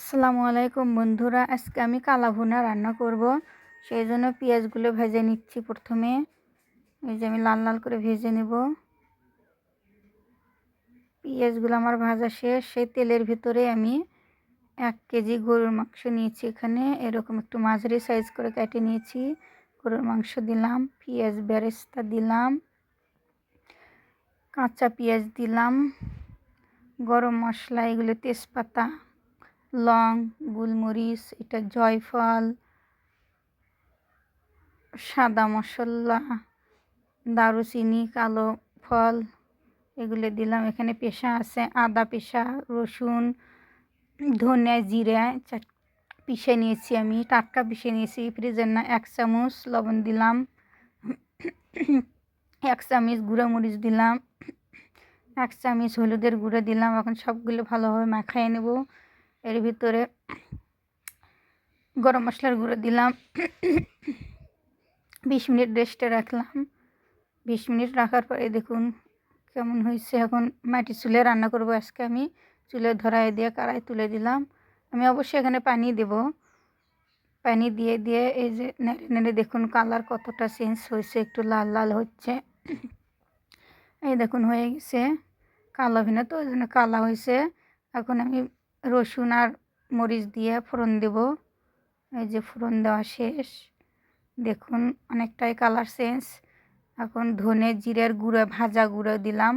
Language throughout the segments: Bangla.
আসসালামু আলাইকুম বন্ধুরা, আজকে আমি কালা ভুনা রান্না করব। সেই জন্য পেঁয়াজগুলো ভেজে নিচ্ছি প্রথমে। এই যে আমি লাল লাল করে ভেজে নেব। পেঁয়াজগুলো আমার ভাজা শেষ। সেই তেলের ভিতরে আমি এক কেজি গরুর মাংস নিয়েছি এখানে। এরকম একটু মাঝারি সাইজ করে কেটে নিয়েছি। গরুর মাংস দিলাম, পেঁয়াজ বেরেস্তা দিলাম, কাঁচা পেঁয়াজ দিলাম, গরম মশলা, এগুলো তেজপাতা। লং, গোলমরিচ, এটা জয়ফল, সাদা মশলা, দারুচিনি, কালো ফল, এগুলো দিলাম। এখানে পেশা আছে, আদা পেশা, রসুন ধনে জিরা পিষে নিয়েছি আমি, টাটকা পিষে নিয়েছি, ফ্রিজের না এক চামচ লবণ দিলাম, এক চামচ গুঁড়ো মরিচ দিলাম, এক চামচ হলুদের গুঁড়ো দিলাম, এখন সবগুলো ভালোভাবে মাখাই নেব। এর ভিতরে গরম মশলার গুঁড়ো দিলাম। বিশ মিনিট রেস্টে রাখলাম। বিশ মিনিট রাখার পরে দেখুন কেমন হয়েছে। এখন মাটি চুলে রান্না করব আজকে আমি। চুলে ধরাই দিয়ে কারাই তুলে দিলাম। আমি অবশ্যই এখানে পানি দেব। পানি দিয়ে দিয়ে এই যে নেড়ে নেড়ে দেখুন কালার কতটা চেঞ্জ হয়েছে। একটু লাল লাল হচ্ছে। এই দেখুন হয়ে গেছে। কালো ভিন্ন তো ওই জন্য কালা হয়েছে। এখন আমি রসুন আর মরিচ দিয়ে ফোড়ন দেব। এই যে ফোড়ন দেওয়া শেষ। দেখুন অনেকটাই কালার চেঞ্জ এখন ধনে জিরের গুঁড়ো, ভাজা গুঁড়ো দিলাম।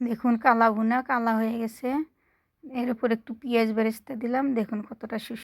দেখুন কালা ভুনা কালা হয়ে গেছে। এর উপর একটু পেঁয়াজ বেরেস্তা দিলাম। দেখুন কতটা সুস্বাদু